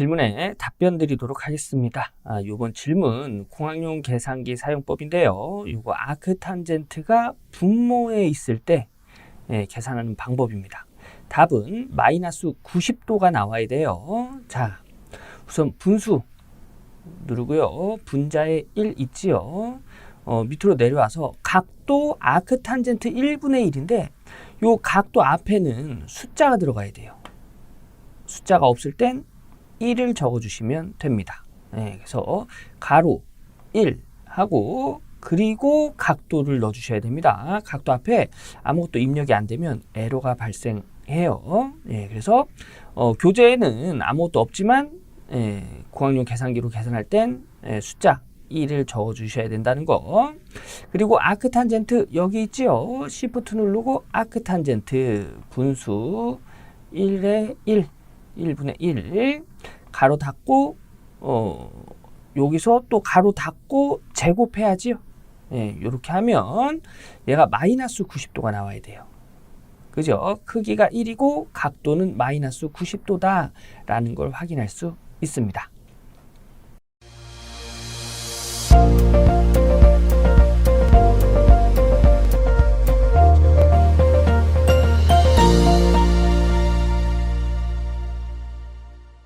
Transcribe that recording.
질문에 답변 드리도록 하겠습니다. 아, 요번 질문 공학용 계산기 사용법인데요. 요거 아크 탄젠트가 분모에 있을 때 예, 계산하는 방법입니다. 답은 마이너스 90도가 나와야 돼요. 자, 우선 분수 누르고요. 분자에 1 있지요. 어, 밑으로 내려와서 각도 아크 탄젠트 1분의 1인데 요 각도 앞에는 숫자가 들어가야 돼요. 숫자가 없을 땐 1을 적어주시면 됩니다. 네, 그래서 가로 1 하고 그리고 각도를 넣어주셔야 됩니다. 각도 앞에 아무것도 입력이 안 되면 에러가 발생해요. 예, 그래서 어, 교재에는 아무것도 없지만 예, 공학용 계산기로 계산할 땐 예, 숫자 1을 적어주셔야 된다는 거. 그리고 아크 탄젠트 여기 있지요. Shift 누르고 아크 탄젠트 분수 1에 1, 1분의 1 가로 닫고 어 여기서 또 가로 닫고 제곱해야지요. 예, 이렇게 하면 얘가 마이너스 90도가 나와야 돼요. 그죠? 크기가 1이고 각도는 마이너스 90도다라는 걸 확인할 수 있습니다.